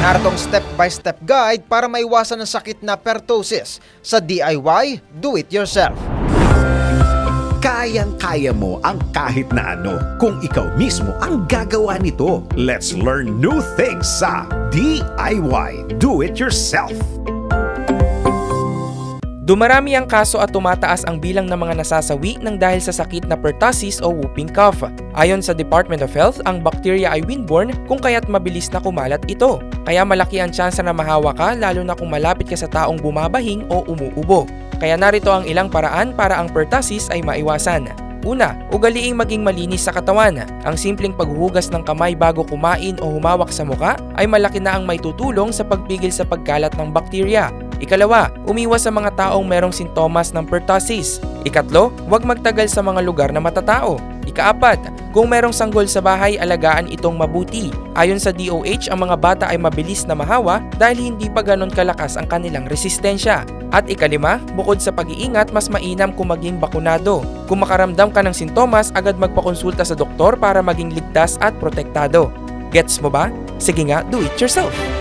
Naritong step-by-step guide para maiwasan ang sakit na pertussis sa DIY Do-It-Yourself. Kayang-kaya mo ang kahit na ano kung ikaw mismo ang gagawa nito. Let's learn new things sa DIY Do It Yourself. Dumarami ang kaso at tumataas ang bilang ng mga nasasawi ng dahil sa sakit na pertussis o whooping cough. Ayon sa Department of Health, ang bacteria ay windborne kung kaya't mabilis na kumalat ito. Kaya malaki ang tsansa na mahawa ka lalo na kung malapit ka sa taong bumabahing o umuubo. Kaya narito ang ilang paraan para ang pertussis ay maiwasan. Una, ugaliing maging malinis sa katawan. Ang simpleng paghuhugas ng kamay bago kumain o humawak sa muka ay malaki na ang may tutulong sa pagpigil sa pagkalat ng bakterya. Ikalawa, umiwas sa mga taong merong sintomas ng pertussis. Ikatlo, huwag magtagal sa mga lugar na matatao. Ikaapat, kung merong sanggol sa bahay, alagaan itong mabuti. Ayon sa DOH, ang mga bata ay mabilis na mahawa dahil hindi pa ganon kalakas ang kanilang resistensya. At ikalima, bukod sa pag-iingat, mas mainam kung maging bakunado. Kung makaramdam ka ng sintomas, agad magpakonsulta sa doktor para maging ligtas at protektado. Gets mo ba? Sige nga, do it yourself!